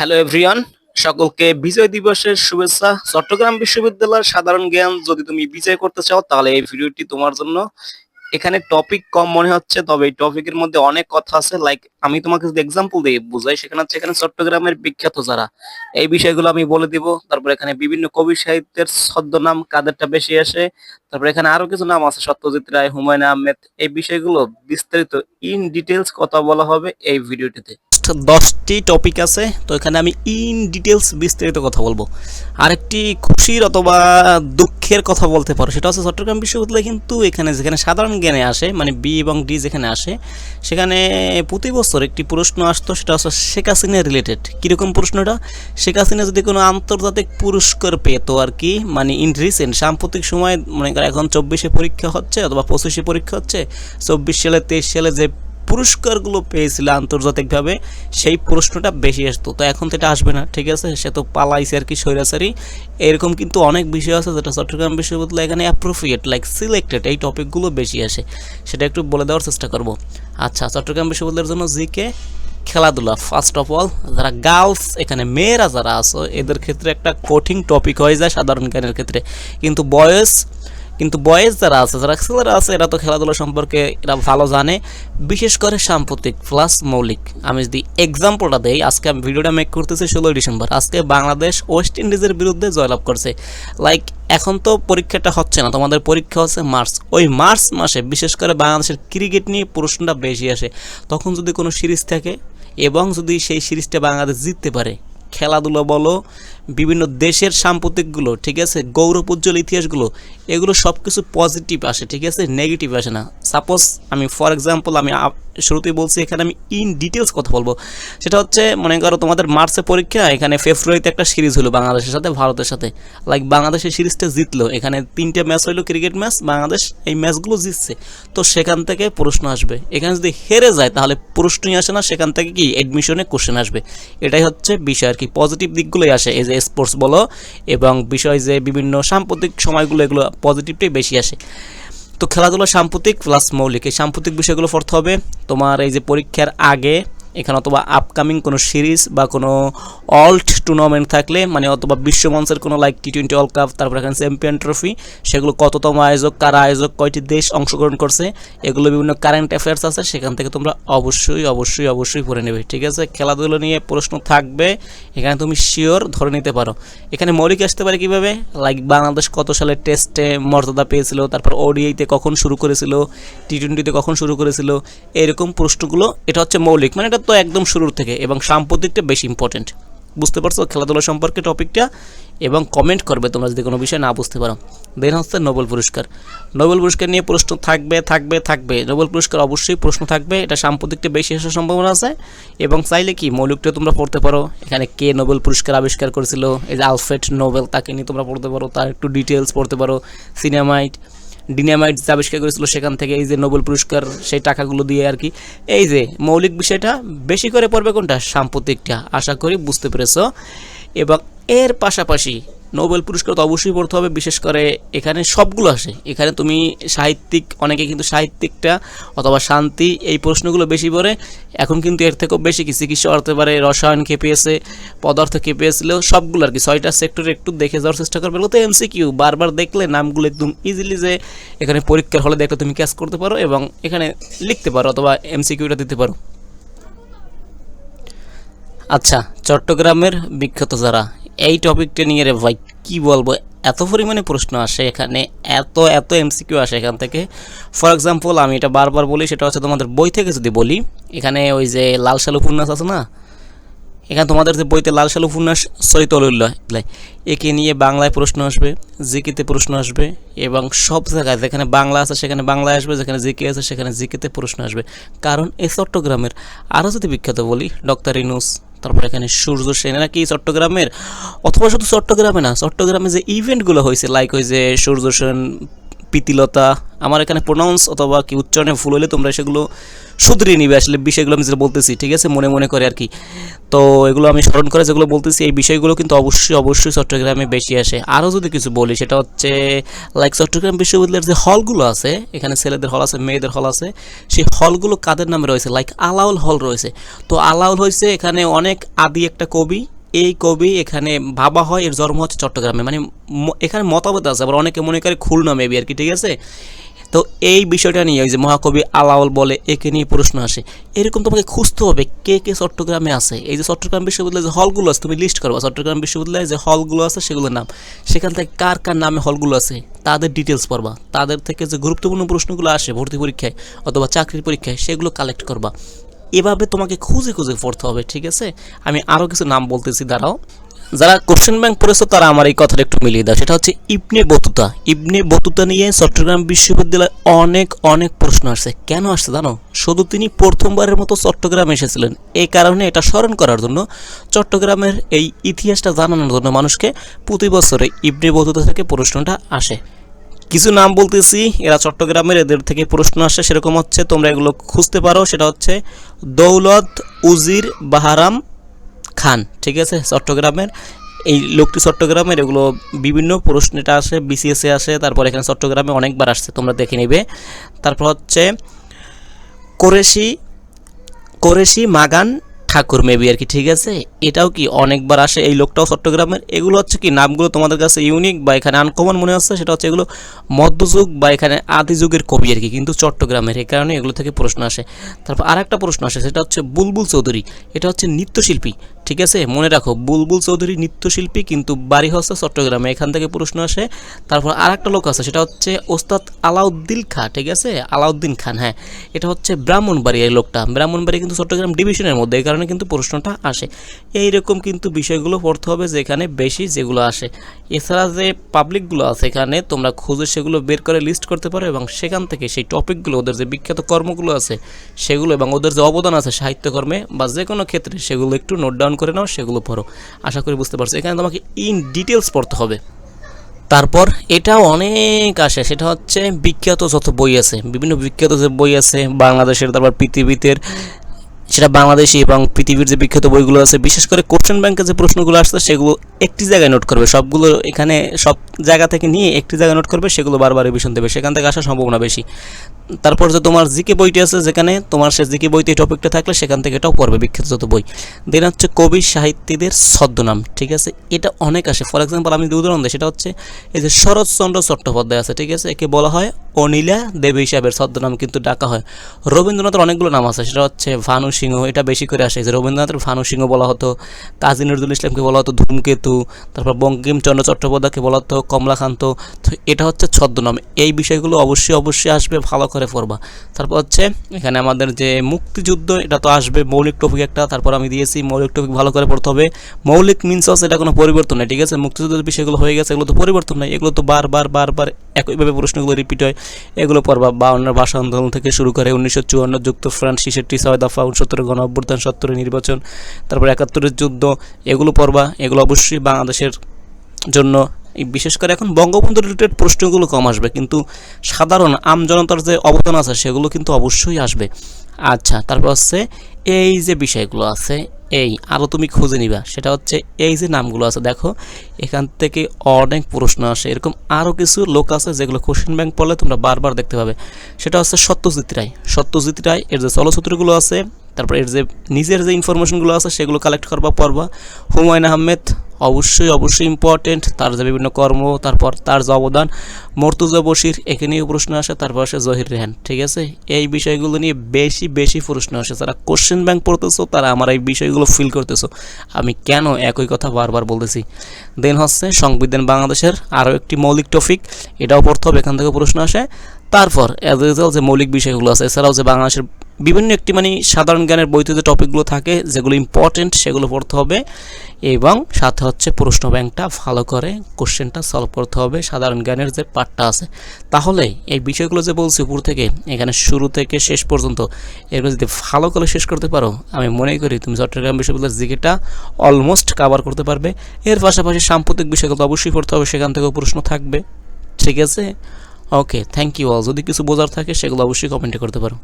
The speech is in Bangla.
হ্যালো এভরিওয়ান সকলকে বিজয় দিবসের শুভেচ্ছা। চট্টগ্রাম বিশ্ববিদ্যালয়ের সাধারণ জ্ঞান, যদি তুমি বিজয় করতে চাও, তাহলে এই ভিডিওটি তোমার জন্য। এখানে টপিক কম মনে হচ্ছে, তবে এই টপিকের মধ্যে অনেক কথা আছে। লাইক আমি তোমাকে যদি এক্সাম্পল দিয়ে বুঝাই, সেখানে হচ্ছে এখানে চট্টগ্রামের বিখ্যাত যারা। এই বিষয়গুলো আমি বলে দিব। তারপর এখানে বিভিন্ন কবি সাহিত্যের ছদ্মনাম কাদেরটা বেশি আসে। তারপর এখানে আরও কিছু নাম আছে, সত্যজিৎ রায়, হুমায়ুন আহমেদ। এই বিষয়গুলো বিস্তারিত ইন ডিটেলস কথা বলা হবে এই ভিডিওটিতে। দশটি টপিক আছে, তো এখানে আমি ইন ডিটেলস বিস্তারিত কথা বলব। আরেকটি খুশির অথবা দুঃখের কথা বলতে পারো, সেটা হচ্ছে চট্টগ্রাম বিশ্ববিদ্যালয় কিন্তু এখানে যেখানে সাধারণ জ্ঞানে আসে মানে বি এবং ডি যেখানে আসে, সেখানে প্রতি বছর একটি প্রশ্ন আসতো, সেটা হচ্ছে শেখ হাসিনা রিলেটেড কীরকম প্রশ্নটা শেখ হাসিনা যদি কোনো আন্তর্জাতিক পুরস্কার পেত আর কি মানে ইন রিসেন্ট সাম্প্রতিক সময় মনে করো এখন চব্বিশে পরীক্ষা হচ্ছে অথবা পঁচিশে পরীক্ষা হচ্ছে, চব্বিশ সালে, তেইশ সালে যে পুরস্কারগুলো পেয়েছিল আন্তর্জাতিকভাবে, সেই প্রশ্নটা বেশি আসতো। তো এখন তো এটা আসবে না, ঠিক আছে? সে তো পালাইছে আর কি সৈরাসারি এরকম কিন্তু অনেক বিষয় আছে যেটা চট্টগ্রাম বিশ্ববিদ্যালয় এখানে অ্যাপ্রোপ্রিয়েট লাইক সিলেক্টেড এই টপিকগুলো বেশি আসে। সেটা একটু বলে দেওয়ার চেষ্টা করব। আচ্ছা চট্টগ্রাম বিশ্ববিদ্যালয়ের জন্য জিকে খেলাধুলা। ফার্স্ট অফ অল যারা গার্লস এখানে মেয়েরা যারা আছো, এদের ক্ষেত্রে একটা কঠিন টপিক হয়ে যায় সাধারণ জ্ঞানের ক্ষেত্রে। কিন্তু বয়স কিন্তু বয়েজ যারা আছে, যারা ছেলেরা আছে, এরা তো খেলাধুলা সম্পর্কে এরা ভালো জানে। বিশেষ করে সাম্প্রতিক প্লাস মৌলিক। আমি যদি এক্সাম্পলটা দেই, আজকে আমি ভিডিওটা মেক করতেছি ষোলোই ডিসেম্বর। আজকে বাংলাদেশ ওয়েস্ট ইন্ডিজের বিরুদ্ধে জয়লাভ করছে। লাইক এখন তো পরীক্ষাটা হচ্ছে না, তোমাদের পরীক্ষা হচ্ছে মার্চ ওই মার্চ মাসে বিশেষ করে বাংলাদেশের ক্রিকেট নিয়ে প্রশ্নটা বেশি আসে। তখন যদি কোনো সিরিজ থাকে, এবং যদি সেই সিরিজটা বাংলাদেশ জিততে পারে, খেলাধুলো বলো বিভিন্ন দেশের সাম্প্রতিকগুলো, ঠিক আছে? গৌরব উজ্জ্বল ইতিহাসগুলো, এগুলো সব কিছু পজিটিভ আসে, ঠিক আছে? নেগেটিভ আসে না। সাপোজ আমি ফর এক্সাম্পল আমি শুরুতেই বলছি, এখানে আমি ইন ডিটেলস কথা বলব। সেটা হচ্ছে, মনে করো তোমাদের মার্চে পরীক্ষা, এখানে ফেব্রুয়ারিতে একটা সিরিজ হলো বাংলাদেশের সাথে, ভারতের সাথে। লাইক বাংলাদেশের সিরিজটা জিতলো। এখানে তিনটে ম্যাচ হলো ক্রিকেট ম্যাচ বাংলাদেশ এই ম্যাচগুলো জিতছে। তো সেখান থেকে প্রশ্ন আসবে। এখানে যদি হেরে যায়, তাহলে প্রশ্নই আসে না, সেখান থেকে কি? অ্যাডমিশনে কোশ্চেন আসবে। এটাই হচ্ছে বিষয় আর কি। পজিটিভ দিকগুলোই আসে। এই যে স্পোর্টস বলো এবং বিষয় যে বিভিন্ন সাম্প্রতিক সময়গুলো এগুলো পজিটিভটাই বেশি আসে। তো খেলাধুলা সাম্প্রতিক প্লাস মৌলিক, এই সাম্প্রতিক বিষয়গুলো পড়তে হবে। তোমার এই যে পরীক্ষার আগে এখানে অথবা আপকামিং কোনো সিরিজ বা কোনো অল্ট টুর্নামেন্ট থাকলে মানে অথবা বিশ্বমঞ্চের কোনো like T twenty world cup তারপর এখানে চ্যাম্পিয়ন ট্রফি সেগুলো কততম আয়োজক, কারা আয়োজক, কয়টি দেশ অংশগ্রহণ করছে, এগুলো বিভিন্ন কারেন্ট অ্যাফেয়ার্স আছে, সেখান থেকে তোমরা অবশ্যই অবশ্যই অবশ্যই পড়ে নেবে, ঠিক আছে? খেলাধুলো নিয়ে প্রশ্ন থাকবে, এখানে তুমি শিওর ধরে নিতে পারো। এখানে মৌলিক আসতে পারে কীভাবে? লাইক বাংলাদেশ কত সালে টেস্টে মর্যাদা পেয়েছিল, তারপর ওডিআইতে কখন শুরু করেছিল টি টোয়েন্টিতে কখন শুরু করেছিল, এরকম প্রশ্নগুলো, এটা হচ্ছে মৌলিক মানে এটা তো একদম শুরুর থেকে এবং সাম্প্রতিকটা বেশি ইম্পর্টেন্ট বুঝতে পারছ খেলাধুলা সম্পর্কে টপিকটা? এবং কমেন্ট করবে তোমরা যদি কোনো বিষয় না বুঝতে পারো। দেন হচ্ছে নোবেল পুরস্কার। নোবেল পুরস্কার নিয়ে প্রশ্ন থাকবে থাকবে থাকবে। নোবেল পুরস্কার অবশ্যই প্রশ্ন থাকবে। এটা সাম্প্রতিকটা বেশি আসার সম্ভাবনা আছে। এবং চাইলে কি মৌলিকটা তোমরা পড়তে পারো। এখানে কে নোবেল পুরস্কার আবিষ্কার করেছিল? এই যে আলফ্রেড নোবেল, তাকে নিয়ে তোমরা পড়তে পারো। তার একটু ডিটেলস পড়তে পারো। সিনেমাইট ডিনামাইট আবিষ্কার করেছিল সেখান থেকে এই যে নোবেল পুরস্কার, সেই টাকাগুলো দিয়ে আর কি। এই যে মৌলিক বিষয়টা, বেশি করে পড়বে কোনটা? সাম্প্রতিকটা, আশা করি বুঝতে পেরেছ। এবং এর পাশাপাশি নোবেল পুরস্কার তো অবশ্যই পড়তে হবে, বিশেষ করে এখানে সবগুলো আসে। এখানে তুমি সাহিত্যিক, অনেকে কিন্তু সাহিত্যিকটা অথবা শান্তি এই প্রশ্নগুলো বেশি পড়ে। এখন কিন্তু এর থেকেও বেশি কি চিকিৎসা হতে পারে, রসায়ন খেপিয়েছে, পদার্থ খেপিয়েছিল, সবগুলো আর কি। ছয়টা সেক্টরে একটু দেখে যাওয়ার চেষ্টা করবে। তো এমসিকিউ, বারবার দেখলে নামগুলো একদম ইজিলি যে এখানে পরীক্ষার হলে দেখলে তুমি ক্যাচ করতে পারো এবং এখানে লিখতে পারো অথবা এমসিকিউটা দিতে পারো। আচ্ছা চট্টগ্রামের বিখ্যাত যারা, এই টপিকটা নিয়ে রে ভাই, কি বলব? এত পরিমাণে প্রশ্ন আসে এখানে, এত এত এমসিকিউ আসে এখান থেকে। ফর এক্সাম্পল আমি এটা বারবার বলি, সেটা হচ্ছে তোমাদের বই থেকে যদি বলি, এখানে ওই যে লাল সাল উপন্যাস আছে না এখানে তোমাদের যে বইতে লাল সাল উপন্যাস সরিতলুল্লাহ একে নিয়ে বাংলায় প্রশ্ন আসবে, জিকেতে প্রশ্ন আসবে, এবং সব জায়গায় যেখানে বাংলা আছে সেখানে বাংলায় আসবে, যেখানে জিকে আছে সেখানে জিকেতে প্রশ্ন আসবে। কারণ এই চট্টগ্রামের আরও যদি বিখ্যাত বলি, ডক্টর ইনুস, তারপর এখানে সূর্য সেন, এরা কি চট্টগ্রামের? অথবা শুধু চট্টগ্রামে না, চট্টগ্রামে যে ইভেন্টগুলো হয়েছে লাইক ওই যে সূর্য সেন প্রীতিলতা, আমার এখানে প্রোনাউন্স অথবা কি উচ্চারণে ভুল হলে তোমরা সেগুলো শুধরিয়ে নিবে। আসলে বিষয়গুলো আমি যেটা বলতেছি, ঠিক আছে? মনে মনে করে আর কি তো এগুলো আমি স্মরণ করে যেগুলো বলতেছি, এই বিষয়গুলো কিন্তু অবশ্যই অবশ্যই চট্টগ্রামে বেশি আসে। আরও যদি কিছু বলি, সেটা হচ্ছে লাইক চট্টগ্রাম বিশ্ববিদ্যালয়ের যে হলগুলো আছে, এখানে ছেলেদের হল আছে, মেয়েদের হল আছে, সেই হলগুলো কাদের নামে রয়েছে? লাইক আলাউল হল রয়েছে। তো আলাউল হয়েছে এখানে অনেক আদি একটা কবি এই কবি এখানে ভাবা হয়, এর জন্ম হচ্ছে চট্টগ্রামে। মানে এখানে মতামত আছে, আবার অনেকে মনে করে খুলনা মেবি আর কি, ঠিক আছে? তো এই বিষয়টা নিয়ে ওই যে মহাকবি আলাউল বলে, একে নিয়ে প্রশ্ন আসে। এরকম তোমাকে খুঁজতে হবে কে কে চট্টগ্রামে আছে। এই যে চট্টগ্রাম বিশ্ববিদ্যালয়ে যে হলগুলো আছে, তুমি লিস্ট করবা, চট্টগ্রাম বিশ্ববিদ্যালয়ে যে হলগুলো আছে, সেগুলোর নাম। সেখান থেকে কার কার নামে হলগুলো আছে, তাদের ডিটেলস পড়বা। তাদের থেকে যে গুরুত্বপূর্ণ প্রশ্নগুলো আসে ভর্তি পরীক্ষায় অথবা চাকরির পরীক্ষায়, সেগুলো কালেক্ট করবা। এভাবে তোমাকে খুঁজে খুঁজে পড়তে হবে, ঠিক আছে? আমি আরও কিছু নাম বলতেছি, দাঁড়াও। যারা কোশ্চেন ব্যাংক পড়েছো, তারা আমার এই কথাটা একটু মিলিয়ে দাও। সেটা হচ্ছে ইবনে বতুতা। ইবনে বতুতা নিয়ে চট্টগ্রাম বিশ্ববিদ্যালয়ে অনেক অনেক প্রশ্ন আসছে। কেন আসছে জানো? শুধু তিনি প্রথমবারের মতো চট্টগ্রামে এসেছিলেন। এই কারণে এটা স্মরণ করার জন্য, চট্টগ্রামের এই ইতিহাসটা জানানোর জন্য মানুষকে প্রতি বছরে ইবনে বতুতা থেকে প্রশ্নটা আসে। কিছু নাম বলতেছি, এরা চট্টগ্রামের, এদের থেকে প্রশ্ন আসে, সেরকম হচ্ছে, তোমরা এগুলো খুঁজতে পারো, সেটা হচ্ছে দৌলত উজির বাহারাম খান, ঠিক আছে? চট্টগ্রামের, এই লোকটি চট্টগ্রামের, এগুলো বিভিন্ন প্রশ্নটা আসে বিসিএসে আসে, তারপর এখানে চট্টগ্রামে অনেকবার আসছে, তোমরা দেখে নিবে। তারপর হচ্ছে, কোরেশি কোরেশি মাগান ঠাকুর মেবি আর কি, ঠিক আছে? এটাও কি অনেকবার আসে এই লোকটাও চট্টগ্রামের? এগুলো হচ্ছে কি নামগুলো তোমাদের কাছে ইউনিক বা এখানে আনকমন মনে হচ্ছে? সেটা হচ্ছে এগুলো মধ্যযুগ বা এখানে আদি যুগের কবি আর কি, কিন্তু চট্টগ্রামের এই কারণে এগুলো থেকে প্রশ্ন আসে। তারপর আরেকটা প্রশ্ন আসে, সেটা হচ্ছে বুলবুল চৌধুরী, এটা হচ্ছে নৃত্যশিল্পী। ঠিক আছে? মনে রাখো, বুলবুল চৌধুরী নৃত্যশিল্পী, কিন্তু বাড়ি হচ্ছে চট্টগ্রামে এখান থেকে প্রশ্ন আসে। তারপর আর একটা লোক আছে, সেটা হচ্ছে ওস্তাদ আলাউদ্দিন খান, ঠিক আছে? আলাউদ্দিন খান হ্যাঁ। এটা হচ্ছে ব্রাহ্মণবাড়ি এই লোকটা। ব্রাহ্মণবাড়ি কিন্তু চট্টগ্রাম ডিভিশনের মধ্যে, এই কারণে কিন্তু প্রশ্নটা আসে। এইরকম কিন্তু বিষয়গুলো পড়তে হবে যেখানে বেশি যেগুলো আসে। এছাড়া যে পাবলিকগুলো আছে এখানে, তোমরা খুঁজে সেগুলো বের করে লিস্ট করতে পারো এবং সেখান থেকে সেই টপিকগুলো ওদের যে বিখ্যাত কর্মগুলো আছে সেগুলো এবং ওদের যে অবদান আছে সাহিত্যকর্মে বা যে কোনো ক্ষেত্রে, সেগুলো একটু নোট ডাউন করে নাও, সেগুলো পড়ো। আশা করি বুঝতে পারছ। এখানে তোমাকে ইন ডিটেলস পড়তে হবে। তারপর এটাও অনেক আসে, সেটা হচ্ছে বিখ্যাত যত বই আছে, বিভিন্ন বিখ্যাত যে বই আছে, বাংলাদেশের, তারপর পৃথিবীতে, সেটা বাংলাদেশি এবং পৃথিবীর যে বিখ্যাত বইগুলো আছে, বিশেষ করে কোশ্চেন ব্যাংকের যে প্রশ্নগুলো আসছে, সেগুলো একটি জায়গায় নোট করবে। সবগুলো এখানে সব জায়গা থেকে নিয়ে একটি জায়গায় নোট করবে, সেগুলো বারবার রিভিশন দেবে। সেখান থেকে আসার সম্ভাবনা বেশি। তারপর যে তোমার জিকে বইটি আছে, যেখানে তোমার সে জিকে বইতে টপিকটা থাকলে সেখান থেকে এটাও পড়বে বিখ্যাত যত বই। দেন হচ্ছে কবি সাহিত্যিকদের ছদ্মনাম, ঠিক আছে? এটা অনেক আসে। ফর এক্সাম্পল আমি উদাহরণ দিই, সেটা হচ্ছে এই যে শরৎচন্দ্র চট্টোপাধ্যায় আছে, ঠিক আছে? একে বলা হয় অনিলা দেবী হিসাবের ছদ্মনাম কিন্তু ডাকা হয়। রবীন্দ্রনাথের অনেকগুলো নাম আছে, সেটা হচ্ছে ভানু সিংহ, এটা বেশি করে আসে। যে রবীন্দ্রনাথের ভানু সিংহ বলা হতো, কাজী নজরুল ইসলামকে বলা হতো ধূমকেতু, তারপর বঙ্কিমচন্দ্র চট্টোপাধ্যায়কে বলা হতো কমলাকান্ত। তো এটা হচ্ছে ছদ্মনাম। এই বিষয়গুলো অবশ্যই অবশ্যই আসবে, ভালো করে পড়বা। তারপর হচ্ছে, এখানে আমাদের যে মুক্তিযুদ্ধ, এটা তো আসবে মৌলিক টপিক একটা, তারপর আমি দিয়েছি মৌলিক টপিক ভালো করে পড়তে হবে। মৌলিক মিনস আছে এটা কোনো পরিবর্তন নেই, ঠিক আছে? মুক্তিযুদ্ধের বিষয়গুলো হয়ে গেছে, এগুলো তো পরিবর্তন নেই, এগুলো তো বারবার বারবার একইভাবে প্রশ্নগুলো রিপিট হয়। এগুলো পড়বা, বাউন্নের ভাষা আন্দোলন থেকে শুরু করে উনিশশো চুয়ান্ন যুক্ত ফ্রান্স ছেষট্টি ছয় দফা উনসত্তরের গণ অভ্যুত্থান, সত্তরের নির্বাচন, তারপর একাত্তরের যুদ্ধ, এগুলো পড়বা। এগুলো অবশ্যই বাংলাদেশের জন্য এই বিশেষ করে এখন বঙ্গবন্ধু রিলেটেড প্রশ্নগুলো কম আসবে, কিন্তু সাধারণ আমজনতার যে অবদান আছে সেগুলো কিন্তু অবশ্যই আসবে। আচ্ছা তারপর হচ্ছে এই যে বিষয়গুলো আছে, এই আরও তুমি খুঁজে নিবা, সেটা হচ্ছে এই যে নামগুলো আছে, দেখো, এখান থেকে অনেক প্রশ্ন আসে, এরকম আরও কিছু লোক আছে যেগুলো কোশ্চেন ব্যাংক পড়লে তোমরা বারবার দেখতে পাবে। সেটা হচ্ছে সত্যজিৎ রায়। সত্যজিৎ রায় এর যে চলচ্চিত্রগুলো আছে, তারপর এর যে নিজের যে ইনফরমেশনগুলো আছে সেগুলো কালেক্ট করবা, পড়বা। হুমায়ুন আহমেদ অবশ্যই অবশ্যই ইম্পর্টেন্ট তার যে বিভিন্ন কর্ম, তারপর তার যে অবদান। মর্তুজা বশির একে প্রশ্ন আসে, তারপর আসে জহির রেহান, ঠিক আছে? এই বিষয়গুলো নিয়ে বেশি বেশি প্রশ্ন আসে। যারা কোশ্চেন ব্যাংক পড়তেছো, তারা আমার এই বিষয়গুলো ফিল করতেছো। আমি কেন একই কথা বারবার বলতেছি? দেন হচ্ছে, সংবিধান বাংলাদেশের আরও একটি মৌলিক টপিক এটাও পড়তে হবে, এখান থেকে প্রশ্ন আসে। তারপর অ্যাজ ইউজুয়াল যে মৌলিক বিষয়গুলো আছে, এছাড়াও যে বাংলাদেশের বিভিন্ন একটি মানে সাধারণ জ্ঞানের বইতে টপিকগুলো থাকে, যেগুলো ইম্পর্টেন্ট সেগুলো পড়তে হবে। এবং সাথে হচ্ছে প্রশ্ন ব্যাংকটা ভালো করে কোশ্চেনটা সলভ করতে হবে, সাধারণ জ্ঞানের যে পার্টটা আছে। তাহলে এই বিষয়গুলো যে বলছি উপর থেকে, এখানে শুরু থেকে শেষ পর্যন্ত, এগুলো যদি ভালো করে শেষ করতে পারো, আমি মনে করি তুমি চট্টগ্রাম বিশ্ববিদ্যালয়ের জিকেটা অলমোস্ট কাভার করতে পারবে। এর পাশাপাশি সাম্প্রতিক বিষয়গুলো অবশ্যই পড়তে হবে, সেখান থেকেও প্রশ্ন থাকবে। ঠিক আছে? ওকে থ্যাংক ইউ অল যদি কিছু বোঝার থাকে, সেগুলো অবশ্যই কমেন্টে করতে পারো।